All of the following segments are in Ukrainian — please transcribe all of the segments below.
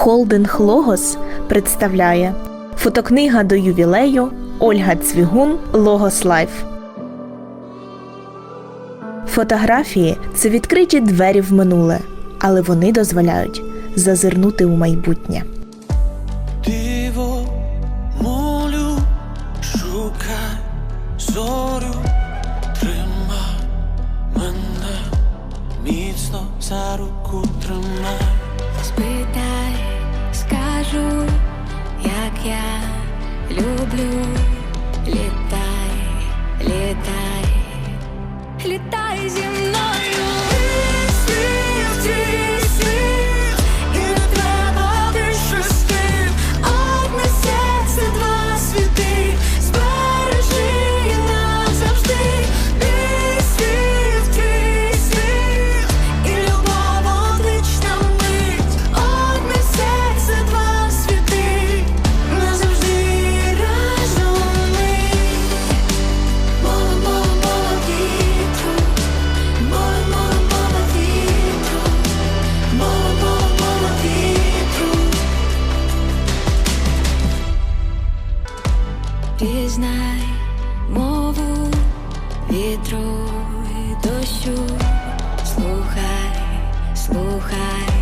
Холдинг Логос представляє фотокнига до ювілею Ольга Цвігун Логос Лайф. Фотографії це відкриті двері в минуле, але вони дозволяють зазирнути у майбутнє. Диво молю, шукай зорю, тримай мене, міцно за руку тримай. Люблю. Пізнай мову вітру і дощу, слухай, слухай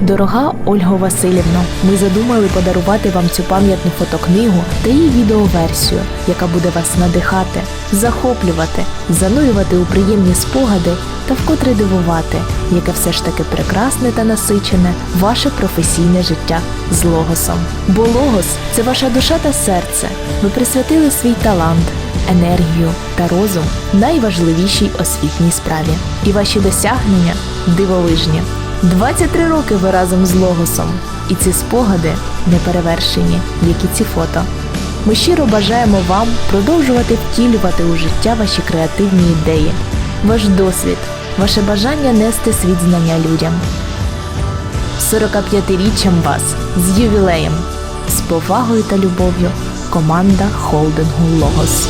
Дорога Ольго Васильівно, ми задумали подарувати вам цю пам'ятну фотокнигу та її відеоверсію, яка буде вас надихати, захоплювати, занурювати у приємні спогади та вкотре дивувати, яке все ж таки прекрасне та насичене ваше професійне життя з логосом. Бо логос це ваша душа та серце. Ви присвятили свій талант, енергію та розум найважливішій освітній справі. І ваші досягнення дивовижні. 23 роки ви разом з Логосом, і ці спогади неперевершені, як і ці фото. Ми щиро бажаємо вам продовжувати втілювати у життя ваші креативні ідеї, ваш досвід, ваше бажання нести світ знання людям. 45-річчям вас з ювілеєм, з повагою та любов'ю, команда холдингу Логос.